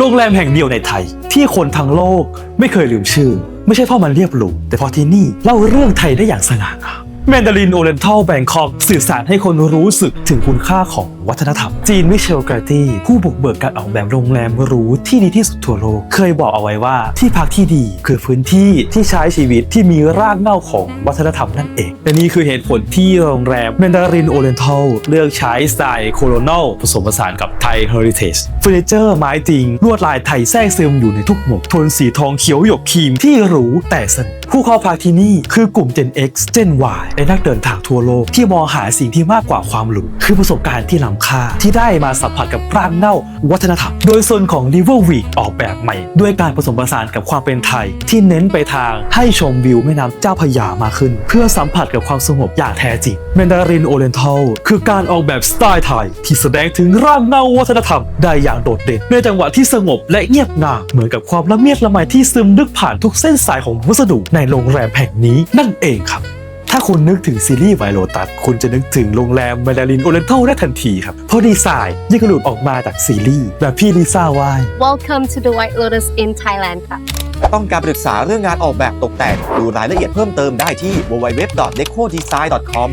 โรงแรมแห่งเดียวในไทย ที่คนทั้งโลกไม่เคยลืมชื่อ ไม่ใช่เพราะมันเรียบหรูแต่เพราะที่นี่เล่าเรื่องไทยได้อย่างสง่างาม แมนดารินโอเรนทัลแบงคอกสื่อสารให้คนรู้สึกถึงคุณค่าของวัฒนธรรม จีนมิเชลกาตี้ผู้บุกเบิกการออกแบบโรงแรมหรูที่ดีที่สุดทั่วโลก เคยบอกเอาไว้ว่าที่พักที่ดีคือพื้นที่ที่ใช้ชีวิตที่มีรากเหง้าของวัฒนธรรมนั่นเองและนี่คือเหตุผลที่โรงแรมแมนดารินโอเรนทัลเลือกใช้สไตล์โคโลนอลผสมผสานกับไทยเฮอริเทจเฟอร์นิเจอร์ไม้จริงลวดลายไทยแทรกซึมอยู่ในทุกมุมโทนสีทองเขียวหยกครีมที่หรูแต่สนุก ผู้เข้าพักที่นี่คือกลุ่ม Gen X Gen Y และนักเดินทางทั่วโลกที่มองหาสิ่งที่มากกว่าความหรูคือประสบการณ์ที่ล้ำค่า ที่ได้มาสัมผัสกับรากเหง้าวัฒนธรรม โดยส่วนของ River Week ออกแบบใหม่ ด้วยการผสมผสานกับความเป็นไทย ที่เน้นไปทางให้ชมวิวแม่น้ำเจ้าพระยามากขึ้น เพื่อสัมผัสกับความสงบอย่างแท้จริง m a n d a r i n Oriental คือการออกแบบสไตล์ไทย ที่แสดงถึงรากเหง้าวัฒนธรรม ได้อย่างโดดเด่น ในจังหวะที่สงบและเงียบงันเหมือนกับความละเมียดละไมที่ซึมลึกผ่านทุกเส้นสายของวัสดุในโรงแรมแห่งนี้นั่นเองครับ ถ้าคุณนึกถึงซีรีส์ไวโรตัสคุณจะนึกถึงโรงแรมแมดารินโอเรนทัลได้ทันทีครับ เพราะดีไซน์ยังกระหลุดออกมาจากซีรีส์แบบพี่ลิซ่าว่าย Welcome to the White Lotus in Thailand ค่ะ ต้องการปรึกษาเรื่องงานออกแบบตกแต่งดูรายละเอียดเพิ่มเติมได้ที่ www.decodesign.com